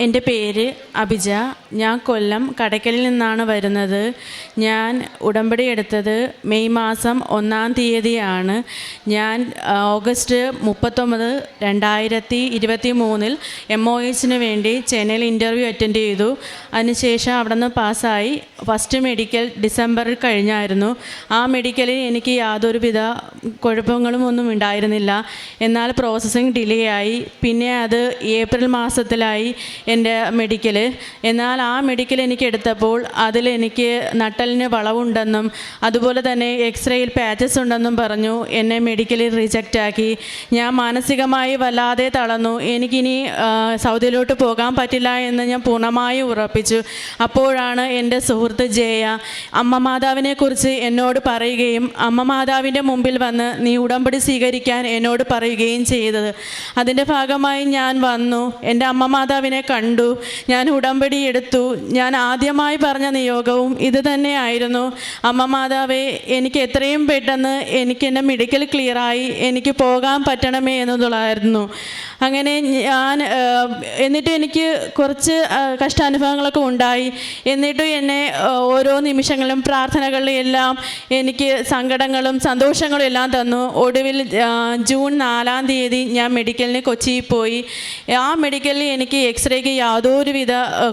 എന്റെ പേര് അഭിജ. ഞാൻ കൊല്ലം കടയ്ക്കലിൽ നിന്നാണ് വരുന്നത്. ഞാൻ ഉടമ്പടി എടുത്തത് മെയ് മാസം ഒന്നാം തീയതിയാണ്. ഞാൻ ഓഗസ്റ്റ് മുപ്പത്തൊമ്പത് രണ്ടായിരത്തി ഇരുപത്തി മൂന്നിൽ എം ഒ എച്ചിന് വേണ്ടി ചെന്നൈയിൽ ഇന്റർവ്യൂ അറ്റൻഡ് ചെയ്തു. അതിനുശേഷം അവിടെ നിന്ന് പാസ്സായി. ഫസ്റ്റ് മെഡിക്കൽ ഡിസംബറിൽ കഴിഞ്ഞായിരുന്നു. ആ മെഡിക്കലിൽ എനിക്ക് യാതൊരുവിധ കുഴപ്പങ്ങളും ഒന്നും ഉണ്ടായിരുന്നില്ല. എന്നാൽ പ്രോസസ്സിങ് ഡിലേ ആയി. പിന്നെ അത് ഏപ്രിൽ മാസത്തിലായി എന്റെ മെഡിക്കൽ എന്നാൽ ആ മെഡിക്കൽ എനിക്ക് എടുത്തപ്പോൾ അതിൽ എനിക്ക് നട്ടലിന് വളവുണ്ടെന്നും അതുപോലെ തന്നെ എക്സ്റേയിൽ പാച്ചസ് ഉണ്ടെന്നും പറഞ്ഞു. എന്നെ മെഡിക്കലിൽ റിജക്റ്റ് ആക്കി. ഞാൻ മാനസികമായി വല്ലാതെ തളർന്നു. എനിക്കിനി സൗദിയിലോട്ട് പോകാൻ പറ്റില്ല എന്ന് ഞാൻ പൂർണമായും ഉറപ്പിച്ചു. അപ്പോഴാണ് എന്റെ സുഹൃത്ത് ജയ അമ്മ മാതാവിനെക്കുറിച്ച് എന്നോട് പറയുകയും അമ്മ മാതാവിന്റെ മുമ്പിൽ വന്ന് നീ ഉടമ്പടി സ്വീകരിക്കാൻ എന്നോട് പറയുകയും ചെയ്തത്. അതിന്റെ ഭാഗമായി ഞാൻ വന്നു. എന്റെ അമ്മ മാതാവിനെ കണ്ടു. ഞാൻ ഉടമ്പടി എടുത്തു. ഞാൻ ആദ്യമായി പറഞ്ഞ നിയോഗവും ഇത് തന്നെയായിരുന്നു. അമ്മ മാതാവേ എനിക്ക് എത്രയും പെട്ടെന്ന് എനിക്ക് എന്റെ മെഡിക്കൽ ക്ലിയറായി എനിക്ക് പോകാൻ പറ്റണമേ എന്നതുള്ളായിരുന്നു. അങ്ങനെ ഞാൻ എന്നിട്ട് എനിക്ക് കുറച്ച് കഷ്ടാനുഭവങ്ങളൊക്കെ ഉണ്ടായി. എന്നിട്ടും എന്നെ ഓരോ നിമിഷങ്ങളും പ്രാർത്ഥനകളിലെല്ലാം എനിക്ക് സങ്കടങ്ങളും സന്തോഷങ്ങളും എല്ലാം തന്നു. ഒടുവിൽ ജൂൺ നാലാം തീയതി ഞാൻ മെഡിക്കലിന് കൊച്ചിയിൽ പോയി. ആ മെഡിക്കലിൽ എനിക്ക് എക്സ്റേക്ക് യാതൊരുവിധ ആ,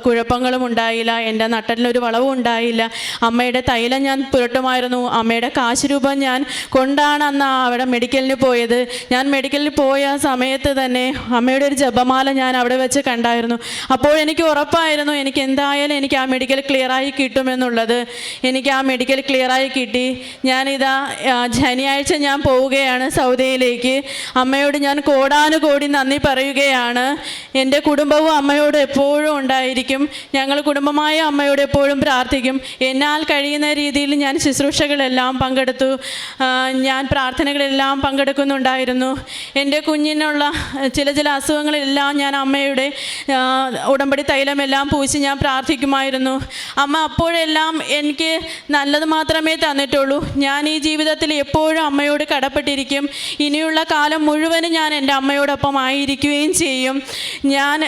കുഴപ്പങ്ങളും ഉണ്ടായില്ല എന്റെ നട്ടലിനൊരു വളവും ഉണ്ടായില്ല. അമ്മയുടെ തൈലം ഞാൻ പുരട്ടുമായിരുന്നു. അമ്മയുടെ കാശ് രൂപം ഞാൻ കൊണ്ടാണ് അന്ന് അവിടെ മെഡിക്കലിന് പോയത്. ഞാൻ മെഡിക്കലിന് പോയ സമയത്ത് തന്നെ അമ്മയുടെ ഒരു ജപമാല ഞാൻ അവിടെ വെച്ച് കണ്ടായിരുന്നു. അപ്പോൾ എനിക്ക് ഉറപ്പായിരുന്നു എനിക്ക് എന്തായാലും എനിക്ക് ആ മെഡിക്കൽ ക്ലിയറായി കിട്ടുമെന്നുള്ളത് എനിക്ക് ആ മെഡിക്കൽ ക്ലിയറായി കിട്ടി. ഞാനിതാ ശനിയാഴ്ച ഞാൻ പോവുകയാണ് സൗദിയിലേക്ക്. അമ്മയോട് ഞാൻ കോടാനുകോടി നന്ദി പറയുകയാണ്. എന്റെ കുടുംബവും അമ്മയോട് എപ്പോഴും ഉണ്ടായിരിക്കും. ഞങ്ങൾ കുടുംബമായ അമ്മയോട് എപ്പോഴും പ്രാർത്ഥിക്കും. എന്നാൽ കഴിയുന്ന രീതിയിൽ ഞാൻ ശുശ്രൂഷകളെല്ലാം പങ്കെടുത്തു. ഞാൻ പ്രാർത്ഥനകളെല്ലാം പങ്കെടുക്കുന്നുണ്ടായിരുന്നു. എന്റെ കുഞ്ഞിനുള്ള ചില ചില അസുഖങ്ങളെല്ലാം ഞാൻ അമ്മയുടെ ഉടമ്പടി തൈലമെല്ലാം പൂശി ഞാൻ പ്രാർത്ഥിക്കുമായിരുന്നു. അമ്മ അപ്പോഴെല്ലാം എനിക്ക് നല്ലത് മാത്രമേ തന്നിട്ടുള്ളൂ. ഞാൻ ഈ ജീവിതത്തിൽ എപ്പോഴും അമ്മയോട് കടപ്പെട്ടിരിക്കും. ഇനിയുള്ള കാലം മുഴുവനും ഞാൻ എന്റെ അമ്മയോടൊപ്പം ആയിരിക്കുകയും ചെയ്യും. ഞാൻ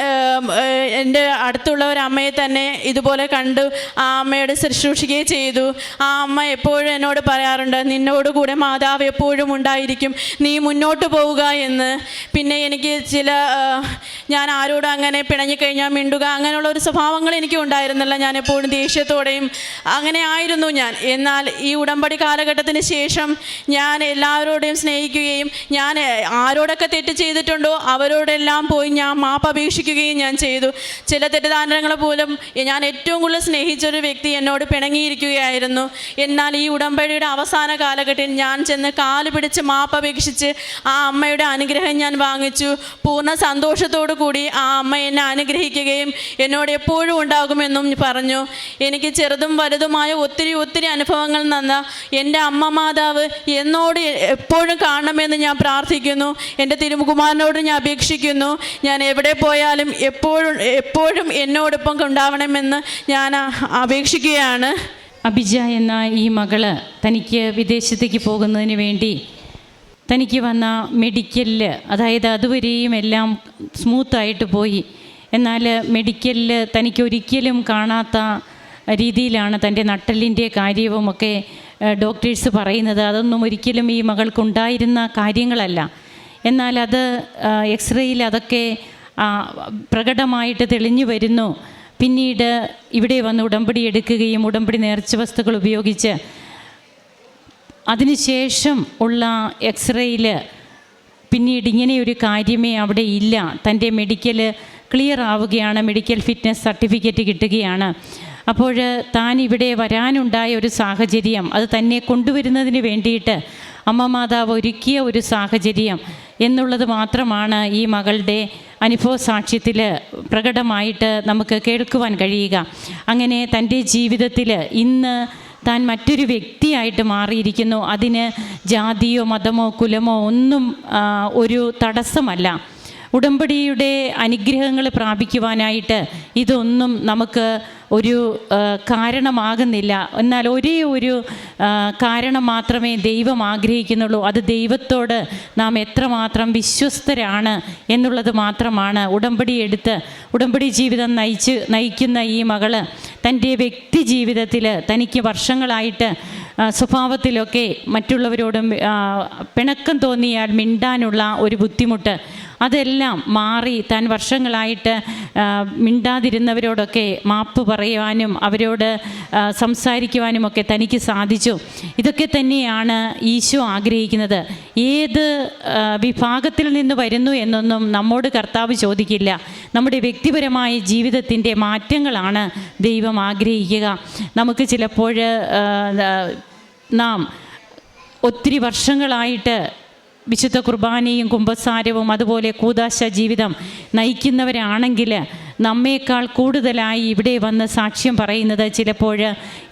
എന്റെ അടുത്തുള്ള ഒരു അമ്മയെ തന്നെ ഇതുപോലെ കണ്ടു ആ അമ്മയോട് ശുശ്രൂഷിക്കുകയും ചെയ്തു. ആ അമ്മ എപ്പോഴും എന്നോട് പറയാറുണ്ട് നിന്നോട് കൂടെ മാതാവ് എപ്പോഴും ഉണ്ടായിരിക്കും. നീ മുന്നോട്ട് പോവുക എന്ന്. പിന്നെ എനിക്ക് ചില ഞാൻ ആരോടും അങ്ങനെ പിണങ്ങിക്കഴിഞ്ഞാൽ മിണ്ടുക അങ്ങനെയുള്ള ഒരു സ്വഭാവങ്ങൾ എനിക്ക് ഉണ്ടായിരുന്നില്ല. ഞാൻ എപ്പോഴും ദേഷ്യത്തോടെയും അങ്ങനെ ആയിരുന്നു ഞാൻ. എന്നാൽ ഈ ഉടമ്പടി കാലഘട്ടത്തിന് ശേഷം ഞാൻ എല്ലാവരോടെയും സ്നേഹിക്കുകയും ഞാൻ ആരോടൊക്കെ തെറ്റ് ചെയ്തിട്ടുണ്ടോ അവരോടെല്ലാം പോയി ഞാൻ മാപ്പ് അപേക്ഷിക്കുകയും ഞാൻ ചെയ്തു. ചില തെറ്റിദ്ധാരണകൾ പോലും ഞാൻ ഏറ്റവും കൂടുതൽ സ്നേഹിച്ചൊരു വ്യക്തി എന്നോട് പിണങ്ങിയിരിക്കുകയായിരുന്നു. എന്നാൽ ഈ ഉടമ്പടിയുടെ അവസാന കാലഘട്ടത്തിൽ ഞാൻ ചെന്ന് കാൽ പിടിച്ച് മാപ്പ് അപേക്ഷിച്ച് ആ അമ്മയുടെ അനുഗ്രഹം ഞാൻ വാങ്ങിച്ചു. പൂർണ സന്തോഷത്തോടു കൂടി ആ അമ്മ എന്നെ അനുഗ്രഹിക്കുകയും എന്നോട് എപ്പോഴും ഉണ്ടാകുമെന്നും പറഞ്ഞു. എനിക്ക് ചെറുതും വലുതുമായ ഒത്തിരി ഒത്തിരി അനുഭവങ്ങൾ തന്ന എന്റെ അമ്മ മാതാവ് എന്നോട് എപ്പോഴും കാണണമെന്ന് ഞാൻ പ്രാർത്ഥിക്കുന്നു. എന്റെ തിരുമുകുമാരനോട് ഞാൻ അപേക്ഷിക്കുന്നു. ഞാൻ എവിടെ പോയാലും എപ്പോഴും എപ്പോഴും എന്നോടൊപ്പം ഉണ്ടാവണമെന്ന് ഞാൻ അപേക്ഷിക്കുകയാണ്. അഭിജ എന്ന ഈ മകൾ തനിക്ക് വിദേശത്തേക്ക് പോകുന്നതിന് വേണ്ടി തനിക്ക് വന്ന മെഡിക്കലിൽ അതായത് അതുവരെയും എല്ലാം സ്മൂത്തായിട്ട് പോയി. എന്നാൽ മെഡിക്കലിൽ തനിക്ക് ഒരിക്കലും കാണാത്ത രീതിയിലാണ് തന്റെ നട്ടലിന്റെ കാര്യവുമൊക്കെ ഡോക്ടേഴ്സ് പറയുന്നത്. അതൊന്നും ഒരിക്കലും ഈ മകൾക്കുണ്ടായിരുന്ന കാര്യങ്ങളല്ല. എന്നാൽ അത് എക്സ്റേയിൽ അതൊക്കെ പ്രകടമായിട്ട് തെളിഞ്ഞു വരുന്നു. പിന്നീട് ഇവിടെ വന്ന് ഉടമ്പടി എടുക്കുകയും ഉടമ്പടി നേർച്ച വസ്തുക്കൾ ഉപയോഗിച്ച് അതിനുശേഷം ഉള്ള എക്സ്റേയിൽ പിന്നീട് ഇങ്ങനെ ഒരു കാര്യമേ അവിടെ ഇല്ല. തന്റെ മെഡിക്കൽ ക്ലിയർ ആവുകയാണ്. മെഡിക്കൽ ഫിറ്റ്നസ് സർട്ടിഫിക്കറ്റ് കിട്ടുകയാണ്. അപ്പോൾ താൻ ഇവിടെ വരാനുണ്ടായ ഒരു സാഹചര്യം അത് തന്നെ കൊണ്ടുവരുന്നതിന് വേണ്ടിയിട്ട് അമ്മ മാതാവ് ഒരുക്കിയ ഒരു സാഹചര്യം എന്നുള്ളത് മാത്രമാണ് ഈ മകളുടെ അനുഭവ സാക്ഷ്യത്തിൽ പ്രകടമായിട്ട് നമുക്ക് കേൾക്കുവാൻ കഴിയുക. അങ്ങനെ തന്റെ ജീവിതത്തിൽ ഇന്ന് താൻ മറ്റൊരു വ്യക്തിയായിട്ട് മാറിയിരിക്കുന്നു. അതിന് ജാതിയോ മതമോ കുലമോ ഒന്നും ഒരു തടസ്സമല്ല. ഉടമ്പടിയുടെ അനുഗ്രഹങ്ങൾ പ്രാപിക്കുവാനായിട്ട് ഇതൊന്നും നമുക്ക് ഒരു കാരണമാകുന്നില്ല. എന്നാൽ ഒരേ ഒരു കാരണം മാത്രമേ ദൈവം ആഗ്രഹിക്കുന്നുള്ളൂ. അത് ദൈവത്തോട് നാം എത്രമാത്രം വിശ്വസ്തരാണ് എന്നുള്ളത് മാത്രമാണ് ഉടമ്പടി എടുത്ത് ഉടമ്പടി ജീവിതം നയിച്ച് നയിക്കുന്ന ഈ മകൾ തന്റെ വ്യക്തി ജീവിതത്തിൽ തനിക്ക് വർഷങ്ങളായിട്ട് സ്വഭാവത്തിലൊക്കെ മറ്റുള്ളവരോടും പിണക്കം തോന്നിയാൽ മിണ്ടാനുള്ള ഒരു ബുദ്ധിമുട്ട് അതെല്ലാം മാറി താൻ വർഷങ്ങളായിട്ട് മിണ്ടാതിരുന്നവരോടൊക്കെ മാപ്പ് പറയുവാനും അവരോട് സംസാരിക്കുവാനും ഒക്കെ തനിക്ക് സാധിച്ചു. ഇതൊക്കെ തന്നെയാണ് ഈശോ ആഗ്രഹിക്കുന്നത്. ഏത് വിഭാഗത്തിൽ നിന്ന് വരുന്നു എന്നൊന്നും നമ്മോട് കർത്താവ് ചോദിക്കില്ല. നമ്മുടെ വ്യക്തിപരമായ ജീവിതത്തിന്റെ മാറ്റങ്ങളാണ് ദൈവം ആഗ്രഹിക്കുക. നമുക്ക് ചിലപ്പോൾ നാം ഒത്തിരി വർഷങ്ങളായിട്ട് വിശുദ്ധ കുർബാനയും കുംഭസാരവും അതുപോലെ കൂതാശ ജീവിതം നയിക്കുന്നവരാണെങ്കിൽ നമ്മേക്കാൾ കൂടുതലായി ഇവിടെ വന്ന് സാക്ഷ്യം പറയുന്നത് ചിലപ്പോൾ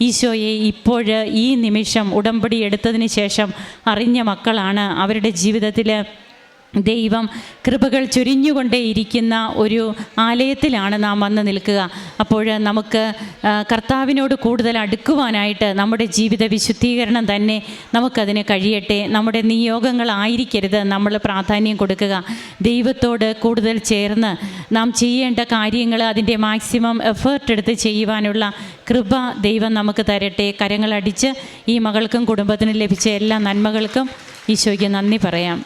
ഈശോയെ ഇപ്പോൾ ഈ നിമിഷം ഉടമ്പടി എടുത്തതിന് ശേഷം അറിഞ്ഞ മക്കളാണ് അവരുടെ ജീവിതത്തിൽ ദൈവം കൃപകൾ ചൊരിഞ്ഞുകൊണ്ടേയിരിക്കുന്ന ഒരു ആലയത്തിലാണ് നാം വന്ന് നിൽക്കുക. അപ്പോൾ നമുക്ക് കർത്താവിനോട് കൂടുതൽ അടുക്കുവാനായിട്ട് നമ്മുടെ ജീവിത വിശുദ്ധീകരണം തന്നെ നമുക്കതിന് കഴിയട്ടെ. നമ്മുടെ നിയോഗങ്ങളായിരിക്കരുത് നമ്മൾ പ്രാധാന്യം കൊടുക്കുക. ദൈവത്തോട് കൂടുതൽ ചേർന്ന് നാം ചെയ്യേണ്ട കാര്യങ്ങൾ അതിന്റെ മാക്സിമം എഫേർട്ട് എടുത്ത് ചെയ്യുവാനുള്ള കൃപ ദൈവം നമുക്ക് തരട്ടെ. കരങ്ങളടിച്ച് ഈ മകൾക്കും കുടുംബത്തിനും ലഭിച്ച എല്ലാ നന്മകൾക്കും ഈശോയ്ക്ക് നന്ദി പറയാം.